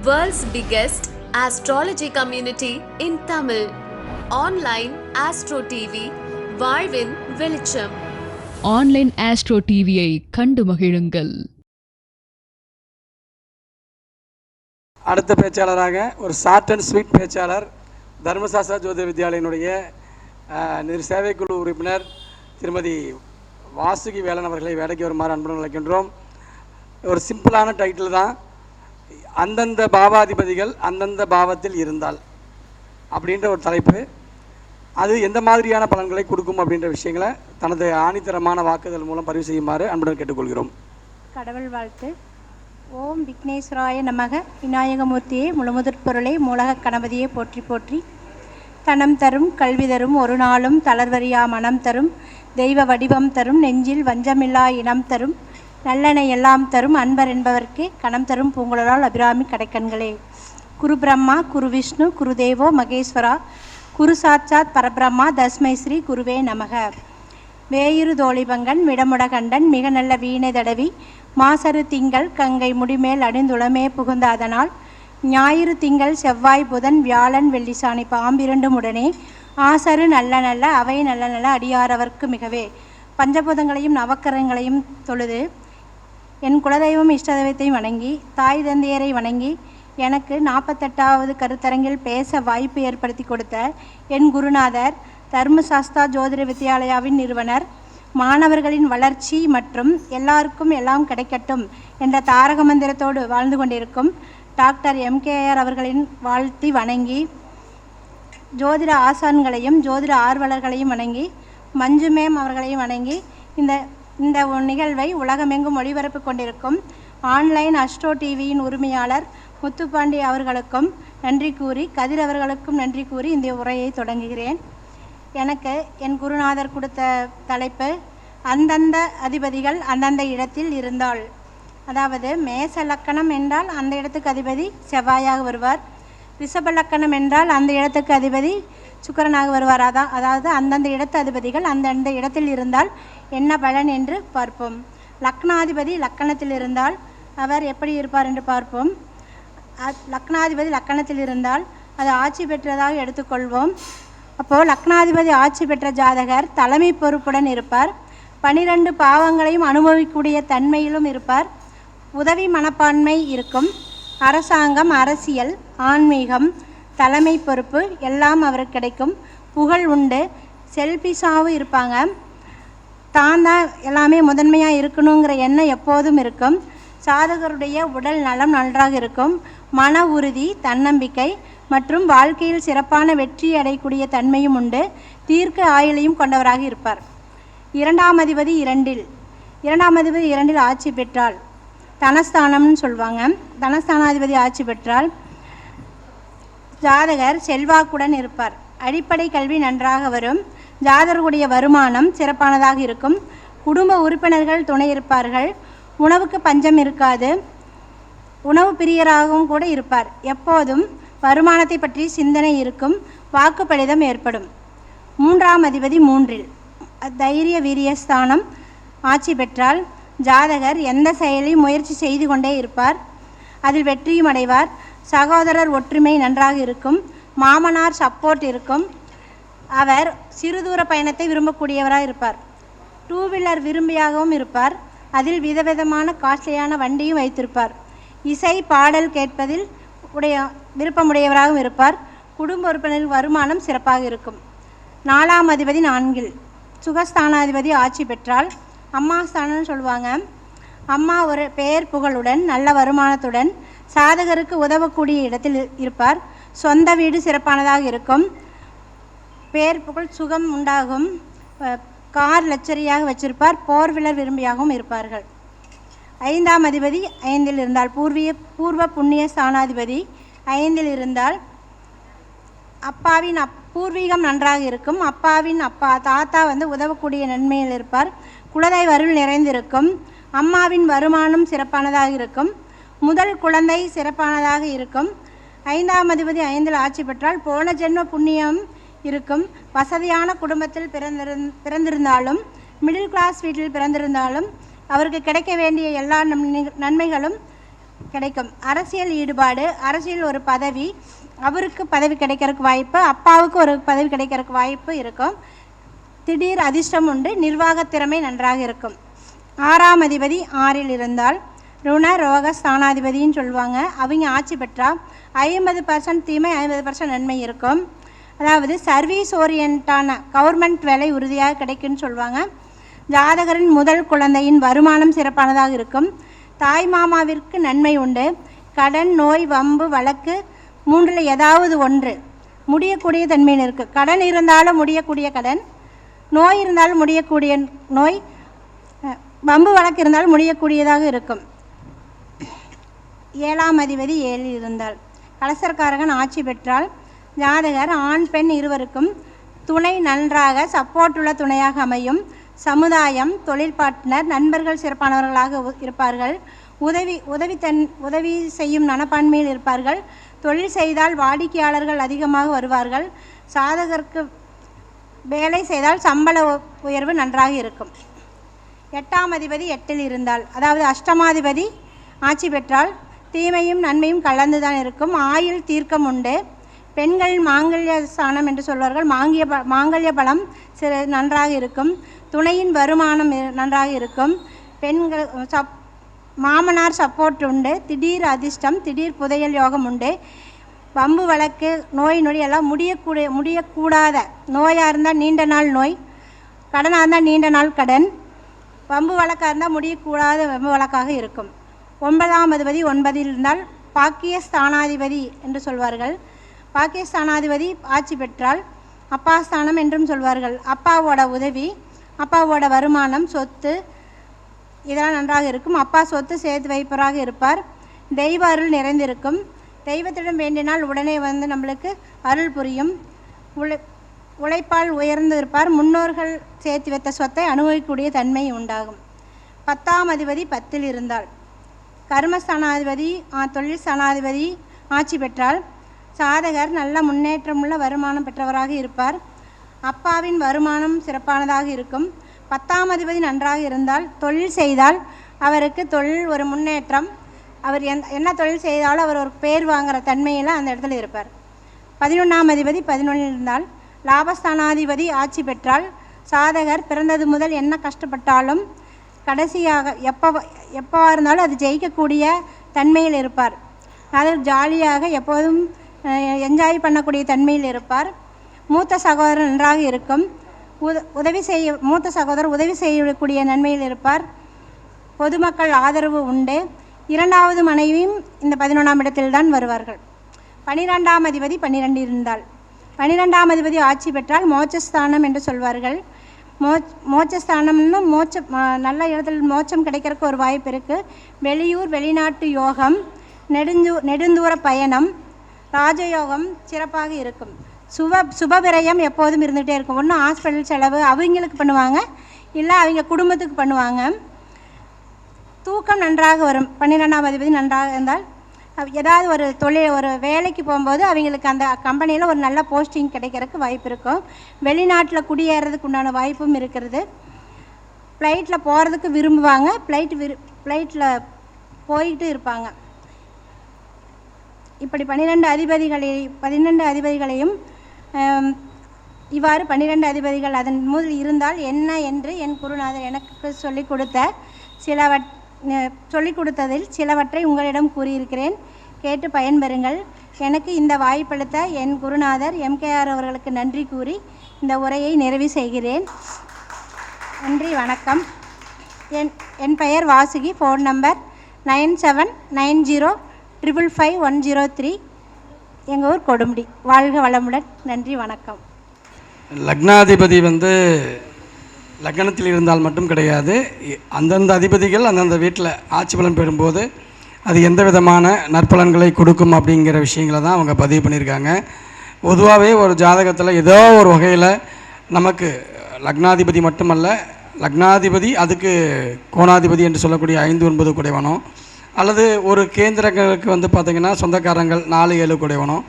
World's biggest astrology community in Tamil. Online Astro TV, வாழ்வின் வெளிச்சம் online astro டிவியை கண்டு மகிழுங்கள். அடுத்த பேச்சாளராக ஒரு ஷார்ட் அண்ட் ஸ்வீட் பேச்சாளர் தர்மசாஸ்திரா ஜோதிட வித்யாலயனுடைய சேவைக்குழு உறுப்பினர் திருமதி வாசுகி வேலன் அவர்களை வேலைக்கு வருமாறு அன்புடன் அழைக்கின்றோம். ஒரு சிம்பிளான டைட்டில் தான். அந்தந்த பாவாதிபதிகள் அந்தந்த பாவத்தில் இருந்தால் அப்படின்ற ஒரு தலைப்பு. அது எந்த மாதிரியான பலன்களை கொடுக்கும் அப்படின்ற விஷயங்களை தனது ஆணித்தரமான வாக்குதல் மூலம் பதிவு செய்யுமாறு அன்புடன் கேட்டுக்கொள்கிறோம். கடவுள் வாழ்த்து. ஓம் விக்னேஸ்வராய நமக. விநாயகமூர்த்தியே முழுமுதற் பொருளை மூலக கணபதியை போற்றி போற்றி. தனம் தரும் கல்வி தரும் ஒரு நாளும் தளர்வரியா மனம் தரும். தெய்வ வடிவம் தரும் நெஞ்சில் வஞ்சமில்லா இனம் தரும். நல்லெண்ணெய் எல்லாம் தரும் அன்பர் என்பவர்க்கு கணம் தரும் பூங்குழலால் அபிராமி கடைக்கண்களே. குரு பிரம்மா குரு விஷ்ணு குரு தேவோ மகேஸ்வரா குரு சாட்சாத் பரபிரம்மா தஸ்மை ஸ்ரீ குருவே நமக. வேயிரு தோழிபங்கன் விடமுடகண்டன் மிக நல்ல வீணை தடவி மாசரு திங்கள் கங்கை முடிமேல் அணிந்துளமே புகுந்த அதனால் ஞாயிறு திங்கள் செவ்வாய் புதன் வியாழன் வெள்ளிசாணி பாம்பிரண்டும் உடனே ஆசரு நல்ல நல்ல அவை நல்ல நல்ல அடியாரவர்க்கு மிகவே. பஞ்சபூதங்களையும் நவக்கரங்களையும் தொழுது என் குலதெய்வம் இஷ்டதெய்வத்தை வணங்கி தாய் தந்தையரை வணங்கி எனக்கு நாற்பத்தெட்டாவது கருத்தரங்கில் பேச வாய்ப்பு ஏற்படுத்தி கொடுத்த என் குருநாதர் தர்மசாஸ்தா ஜோதிட வித்யாலயாவின் நிறுவனர் மாணவர்களின் வளர்ச்சி மற்றும் எல்லாருக்கும் எல்லாம் கிடைக்கட்டும் என்ற தாரக மந்திரத்தோடு வாழ்ந்து கொண்டிருக்கும் டாக்டர் எம்கேஆர் அவர்களின் வாழ்த்தி வணங்கி ஜோதிட ஆசான்களையும் ஜோதிட ஆர்வலர்களையும் வணங்கி மஞ்சு மேம் அவர்களையும் வணங்கி இந்த இந்த நிகழ்வை உலகமெங்கும் ஒளிபரப்பு கொண்டிருக்கும் ஆன்லைன் அஸ்ட்ரோ டிவியின் உரிமையாளர் முத்துப்பாண்டி அவர்களுக்கும் நன்றி கூறி கதிர் அவர்களுக்கும் நன்றி கூறி இந்த உரையை தொடங்குகிறேன். எனக்கு என் குருநாதர் கொடுத்த தலைப்பு அந்தந்த அதிபதிகள் அந்தந்த இடத்தில் இருந்தால். அதாவது மேச லக்கணம் என்றால் அந்த இடத்துக்கு அதிபதி செவ்வாயாக வருவார். ரிஷப லக்கணம் என்றால் அந்த இடத்துக்கு அதிபதி சுக்கரனாக வருவார் அதான் அதாவது அந்தந்த இடத்து அதிபதிகள் அந்தந்த இடத்தில் இருந்தால் என்ன பலன் என்று பார்ப்போம். லக்னாதிபதி லக்கணத்தில் இருந்தால் அவர் எப்படி இருப்பார் என்று பார்ப்போம். அ- லக்னாதிபதி லக்கணத்தில் இருந்தால் அது ஆட்சி பெற்றதாக எடுத்துக்கொள்வோம். அப்போது லக்னாதிபதி ஆட்சி பெற்ற ஜாதகர் தலைமை பொறுப்புடன் இருப்பார். பனிரெண்டு பாவங்களையும் அனுபவிக்கக்கூடிய தன்மையிலும் இருப்பார். உதவி மனப்பான்மை இருக்கும். அரசாங்கம் அரசியல் ஆன்மீகம் தலைமை பொறுப்பு எல்லாம் அவருக்கு கிடைக்கும். புகழ் உண்டு. செல்பிஷாவும் இருப்பாங்க. தான் தான் எல்லாமே முதன்மையாக இருக்கணுங்கிற எண்ணம் எப்போதும் இருக்கும். சாதகருடைய உடல் நலம் நன்றாக இருக்கும். மன உறுதி தன்னம்பிக்கை மற்றும் வாழ்க்கையில் சிறப்பான வெற்றி அடையக்கூடிய தன்மையும் உண்டு. தீர்க்க ஆயுளையும் கொண்டவராக இருப்பார். இரண்டாம் அதிபதி இரண்டில். இரண்டாம் அதிபதி இரண்டில் ஆட்சி பெற்றால் தனஸ்தானம்னு சொல்லுவாங்க தனஸ்தானாதிபதி ஆட்சி பெற்றால் ஜாதகர் செல்வாக்குடன் இருப்பார். அடிப்படை கல்வி நன்றாக வரும். ஜாதகருடைய வருமானம் சிறப்பானதாக இருக்கும். குடும்ப உறுப்பினர்கள் துணை இருப்பார்கள். உணவுக்கு பஞ்சம் இருக்காது. உணவு பிரியராகவும் கூட இருப்பார். எப்போதும் வருமானத்தை பற்றி சிந்தனை இருக்கும். வாக்குப்படிதம் ஏற்படும். மூன்றாம் அதிபதி மூன்றில். தைரிய வீரியஸ்தானம் ஆட்சி பெற்றால் ஜாதகர் எந்த செயலையும் முயற்சி செய்து கொண்டே இருப்பார். அதில் வெற்றியும் அடைவார். சகோதரர் ஒற்றுமை நன்றாக இருக்கும். மாமனார் சப்போர்ட் இருக்கும். அவர் சிறுதூர பயணத்தை விரும்பக்கூடியவராக இருப்பார். டூ வீலர் விரும்பியாகவும் இருப்பார். அதில் விதவிதமான காஸ்ட்லியான வண்டியும் வைத்திருப்பார். இசை பாடல் கேட்பதில் உடைய விருப்பமுடையவராகவும் இருப்பார். குடும்ப உறுப்பினரின் வருமானம் சிறப்பாக இருக்கும். நாலாம் அதிபதி நான்கில். சுகஸ்தானாதிபதி ஆட்சி பெற்றால் அம்மா ஸ்தானம்னு சொல்லுவாங்க. அம்மா ஒரு பெயர் புகழுடன் நல்ல வருமானத்துடன் சாதகருக்கு உதவக்கூடிய இடத்தில் இரு- இருப்பார். சொந்த வீடு சிறப்பானதாக இருக்கும். பேர் புகழ் சுகம் உண்டாகும். கார் லட்சரியாக வச்சிருப்பார். போர் விலர் விரும்பியாகவும் இருப்பார்கள். ஐந்தாம் அதிபதி ஐந்தில் இருந்தால் பூர்வீக பூர்வ புண்ணிய ஸ்தானாதிபதி ஐந்தில் இருந்தால் அப்பாவின் அப் பூர்வீகம் நன்றாக இருக்கும். அப்பாவின் அப்பா தாத்தா வந்து உதவக்கூடிய நன்மையில் இருப்பார். குலதெய்வ அருள் நிறைந்திருக்கும். அம்மாவின் வருமானம் சிறப்பானதாக இருக்கும். முதல் குழந்தை சிறப்பானதாக இருக்கும். ஐந்தாம் அதிபதி ஐந்தில் ஆட்சி பெற்றால் போன ஜென்ம புண்ணியம் இருக்கும். வசதியான குடும்பத்தில் பிறந்திருந் பிறந்திருந்தாலும் மிடில் கிளாஸ் வீட்டில் பிறந்திருந்தாலும் அவருக்கு கிடைக்க வேண்டிய எல்லா நன்மைகளும் கிடைக்கும். அரசியல் ஈடுபாடு அரசியல் ஒரு பதவி அவருக்கு பதவி கிடைக்கிறதுக்கு வாய்ப்பு அப்பாவுக்கு ஒரு பதவி கிடைக்கிறதுக்கு வாய்ப்பு இருக்கும். திடீர் அதிர்ஷ்டம் உண்டு நிர்வாக திறமை நன்றாக இருக்கும். ஆறாம் அதிபதி ஆறில் இருந்தால் ருண ரோக ஸ்தானாதிபதின்னு சொல்லுவாங்க. அவங்க ஆட்சி பெற்றால் ஐம்பது பர்சன்ட் தீமை ஐம்பது பர்சன்ட் நன்மை இருக்கும். அதாவது சர்வீஸ் ஓரியன்டான கவர்மெண்ட் வேலை உறுதியாக கிடைக்குன்னு சொல்லுவாங்க. ஜாதகரின் முதல் குழந்தையின் வருமானம் சிறப்பானதாக இருக்கும். தாய் மாமாவிற்கு நன்மை உண்டு. கடன் நோய் வம்பு வழக்கு மூன்றில் ஏதாவது ஒன்று. முடியக்கூடிய தன்மையின் இருக்குது கடன் இருந்தாலும் முடியக்கூடிய கடன் நோய் இருந்தாலும் முடியக்கூடிய நோய் வம்பு வழக்கு இருந்தாலும் முடியக்கூடியதாக இருக்கும். ஏழாம் அதிபதி ஏழில் இருந்தால் கலசர்காரகன் ஆட்சி பெற்றால் ஜாதகர் ஆண் பெண் இருவருக்கும் துணை நன்றாக சப்போர்ட்டுள்ள துணையாக அமையும். சமுதாயம் தொழில் பார்ட்னர் நண்பர்கள் சிறப்பானவர்களாக உ- இருப்பார்கள். உதவி உதவி தன் உதவி செய்யும் மனப்பான்மையில் இருப்பார்கள். தொழில் செய்தால் வாடிக்கையாளர்கள் அதிகமாக வருவார்கள். சாதகருக்கு வேலை செய்தால் சம்பள உ- உயர்வு நன்றாக இருக்கும். எட்டாம் அதிபதி எட்டில் இருந்தால் அதாவது அஷ்டமாதிபதி ஆட்சி பெற்றால் தீமையும் நன்மையும் கலந்துதான் இருக்கும். ஆயில் தீர்க்கம் உண்டு. பெண்கள் மாங்கல்ய ஸ்தானம் என்று சொல்வார்கள். மாங்கிய ப மாங்கல்ய பலம் சிறு நன்றாக இருக்கும். துணையின் வருமானம் நன்றாக இருக்கும். பெண்கள் சப் மாமனார் சப்போர்ட் உண்டு. திடீர் அதிர்ஷ்டம் திடீர் புதையல் யோகம் உண்டு. வம்பு வழக்கு நோய் நொடி எல்லாம் முடியக்கூடிய முடியக்கூடாத நோயாக இருந்தால் நீண்ட நாள் நோய் கடனாக இருந்தால் நீண்ட நாள் கடன். வம்பு வழக்காக இருந்தால் முடியக்கூடாத வம்பு வழக்காக இருக்கும். ஒன்பதாம் அதிபதி ஒன்பதில் இருந்தால் பாக்கியஸ்தானாதிபதி என்று சொல்வார்கள். பாக்கியஸ்தானாதிபதி ஆட்சி பெற்றால் அப்பா ஸ்தானம் என்றும் சொல்வார்கள். அப்பாவோட உதவி அப்பாவோட வருமானம் சொத்து இதெல்லாம் நன்றாக இருக்கும். அப்பா சொத்து சேர்த்து வைப்பராக இருப்பார். தெய்வ அருள் நிறைந்திருக்கும். தெய்வத்திடம் வேண்டினால் உடனே வந்து நம்மளுக்கு அருள் புரியும். உழை உழைப்பால் உயர்ந்து இருப்பார். முன்னோர்கள் சேர்த்து வைத்த சொத்தை அனுபவிக்கக்கூடிய தன்மை உண்டாகும். பத்தாம் அதிபதி பத்தில் இருந்தால் கர்மஸ்தானாதிபதி ஆ, தொழில் ஸ்தானாதிபதி ஆட்சி பெற்றால் சாதகர் நல்ல முன்னேற்றமுள்ள வருமானம் பெற்றவராக இருப்பார். அப்பாவின் வருமானம் சிறப்பானதாக இருக்கும். பத்தாம் அதிபதி நன்றாக இருந்தால் தொழில் செய்தால் அவருக்கு தொழில் ஒரு முன்னேற்றம். அவர் எந் என்ன தொழில் செய்தாலும் அவர் ஒரு பேர் வாங்குகிற தன்மையில் அந்த இடத்துல இருப்பார். பதினொன்றாம் அதிபதி பதினொன்றில் இருந்தால் லாபஸ்தானாதிபதி ஆட்சி பெற்றால் சாதகர் பிறந்தது முதல் என்ன கஷ்டப்பட்டாலும் கடைசியாக எப்போ எப்போவா இருந்தாலும் அது ஜெயிக்கக்கூடிய தன்மையில் இருப்பார். அதில் ஜாலியாக எப்போதும் என்ஜாய் பண்ணக்கூடிய தன்மையில் இருப்பார். மூத்த சகோதரர் நன்றாக இருக்கும். உத உதவி செய்ய மூத்த சகோதரர் உதவி செய்யக்கூடிய நன்மையில் இருப்பார். பொதுமக்கள் ஆதரவு உண்டு. இரண்டாவது மனைவியும் இந்த பதினொன்றாம் இடத்தில்தான் வருவார்கள். பனிரெண்டாம் அதிபதி பன்னிரெண்டு இருந்தால் பனிரெண்டாம் அதிபதி ஆட்சி பெற்றால் மோட்சஸ்தானம் என்று சொல்வார்கள். மோ மோட்சஸ்தானம்னு மோட்ச நல்ல இடத்துல மோட்சம் கிடைக்கிறதுக்கு ஒரு வாய்ப்பு இருக்குது வெளியூர் வெளிநாட்டு யோகம் நெடுஞ்சூ நெடுந்தூர பயணம் ராஜயோகம் சிறப்பாக இருக்கும். சுப சுபவிரயம் எப்போதும் இருந்துகிட்டே இருக்கும். ஒன்று ஹாஸ்பிட்டல் செலவு அவங்களுக்கு பண்ணுவாங்க. இல்லை அவங்க குடும்பத்துக்கு பண்ணுவாங்க. தூக்கம் நன்றாக வரும். பன்னிரெண்டாம் அதிபதி நன்றாக இருந்தால் ஏதாவது ஒரு தொழில் ஒரு வேலைக்கு போகும்போது அவங்களுக்கு அந்த கம்பெனியில் ஒரு நல்ல போஸ்டிங் கிடைக்கிறதுக்கு வாய்ப்பு இருக்கும். வெளிநாட்டில் குடியேறதுக்கு உண்டான வாய்ப்பும் இருக்கிறது. ஃப்ளைட்டில் போகிறதுக்கு விரும்புவாங்க. ஃப்ளைட் விரு ஃப்ளைட்டில் போயிட்டு இருப்பாங்க. இப்படி பன்னிரெண்டு அதிபதிகளை பன்னிரெண்டு அதிபதிகளையும் இவ்வாறு பன்னிரெண்டு அதிபதிகள் அதன் முதல் இருந்தால் என்ன என்று என் குருநாதர் எனக்கு சொல்லிக் கொடுத்த சிலவற் சொல்லிக் கொடுத்ததில் சிலவற்றை உங்களிடம் கூறியிருக்கிறேன். கேட்டு பயன்பெறுங்கள். எனக்கு இந்த வாய்ப்பளித்த என் குருநாதர் எம்கேஆர் அவர்களுக்கு நன்றி கூறி இந்த உரையை நிறைவு செய்கிறேன். நன்றி வணக்கம். என் என் பெயர் Vasuki. Phone number nine seven nine zero triple five one zero three. எங்கள் ஊர் கொடுமுடி. வாழ்க வளமுடன். நன்றி வணக்கம். லக்னாதிபதி வந்து லக்னத்தில் இருந்தால் மட்டும் கிடையாது. அந்தந்த அதிபதிகள் அந்தந்த வீட்டில் ஆட்சி பலன் பெறும்போது அது எந்த விதமான நற்பலன்களை கொடுக்கும் அப்படிங்கிற விஷயங்களை தான் அவங்க பதிவு பண்ணியிருக்காங்க. பொதுவாகவே ஒரு ஜாதகத்தில் ஏதோ ஒரு வகையில் நமக்கு லக்னாதிபதி மட்டுமல்ல லக்னாதிபதி அதுக்கு கோணாதிபதி என்று சொல்லக்கூடிய ஐந்து ஒன்பது குடைவனம் அல்லது ஒரு கேந்திரங்களுக்கு வந்து பார்த்திங்கன்னா சொந்தக்காரங்கள் நாலு ஏழு குடைவனம்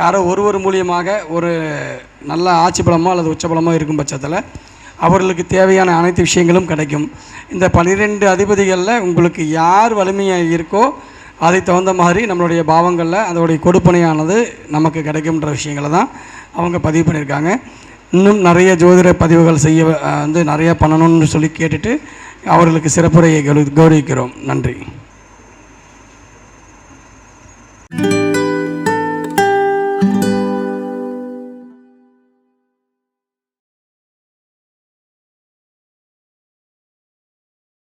யாரோ ஒருவர் மூலியமாக ஒரு நல்ல ஆட்சி பலமோ அல்லது உச்சபலமோ இருக்கும் பட்சத்தில் அவர்களுக்கு தேவையான அனைத்து விஷயங்களும் கிடைக்கும். இந்த பன்னிரெண்டு அதிபதிகளில் உங்களுக்கு யார் வலிமையாக இருக்கோ அதுக்கு தகுந்த மாதிரி நம்மளுடைய பாவங்களில் அதோடைய கொடுப்பனையானது நமக்கு கிடைக்கும்ன்ற விஷயங்களை தான் அவங்க பதிவு பண்ணியிருக்காங்க. இன்னும் நிறைய ஜோதிட பதிவுகள் செய்ய வந்து நிறைய பண்ணணும்னு சொல்லி கேட்டுட்டு அவர்களுக்கு சிறப்புரையை கௌரவிக்கிறோம் நன்றி.